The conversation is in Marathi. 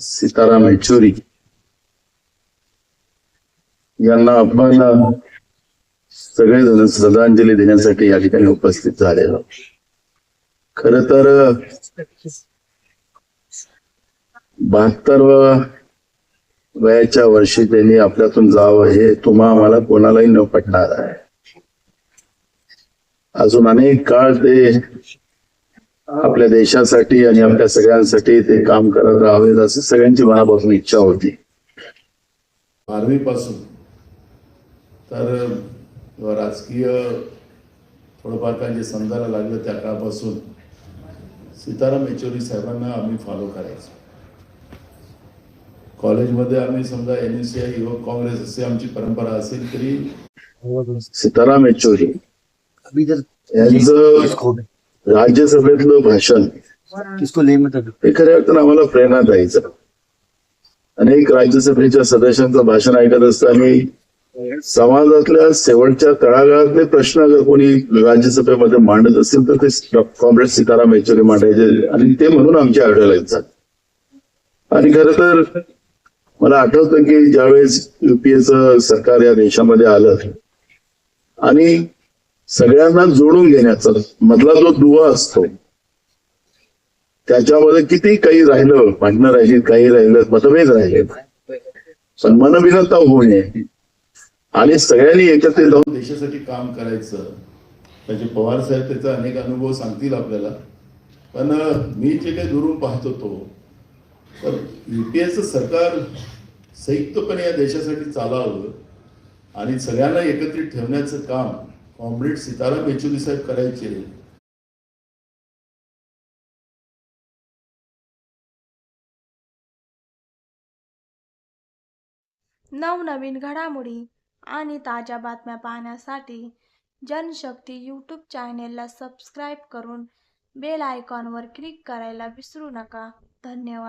सीताराम येचुरी. यांना आपण सगळेजण श्रद्धांजली देण्यासाठी या ठिकाणी उपस्थित झाले खर तर बहात्तर वयाच्या वर्षी त्यांनी आपल्यातून जावं हे तुम्हा आम्हाला कोणालाही न पटणार आहे. अजून अनेक काळ ते आपल्या देशासाठी आणि आपल्या सगळ्यांसाठी ते काम करत राहावेत अशी सगळ्यांची मनापासून इच्छा होती. बारावी पासून तर राजकीय थोडंफार काही जे समजायला लागलं त्या काळापासून सीताराम येचुरी साहेबांना आम्ही फॉलो करायचो. कॉलेजमध्ये आम्ही समजा एन एस आय युवक काँग्रेस अशी आमची परंपरा असेल तरी सीताराम येचुरी यांचं राज्यसभेतलं भाषण. किसको ले मतलब हे खऱ्या अर्थानं आम्हाला प्रेरणा द्यायचं अनेक राज्यसभेच्या सदस्यांचं भाषण ऐकत असताना समाजातल्या शेवटच्या तळागाळातले प्रश्न अगर कोणी राज्यसभेमध्ये मांडत असेल तर ते कॉम्रेड सीताराम येचुरी मांडायचे. आणि ते म्हणून आमच्या आढळला येतात आणि खरं तर मला आठवतं की ज्यावेळेस युपीएचं सरकार या देशामध्ये आलं आणि सगळ्यांना जोडून घेण्याचा मधला जो दुवा असतो त्याच्यामध्ये किती काही राहिलं भांडणं राहिली काही राहिलं मतभेद राहिले पण मनभिन्नता होऊ नये. आणि सगळ्यांनी एकत्रित जाऊन देशासाठी काम करायचं त्याचे पवार साहेब त्याचा अनेक अनुभव सांगतील आपल्याला. पण मी जे काही दुरून पाहत होतो तर युपीएचं सरकार संयुक्तपणे या देशासाठी चालावं आणि सगळ्यांना एकत्रित ठेवण्याचं काम कॉम्रेड सीताराम येचुरी साहेब करायचे. नवनवीन घडामोडी आणि ताज्या बातम्या पाहण्यासाठी जनशक्ती यूट्यूब चॅनेलला सबस्क्राईब करून बेल आयकॉनवर क्लिक करायला विसरू नका. धन्यवाद.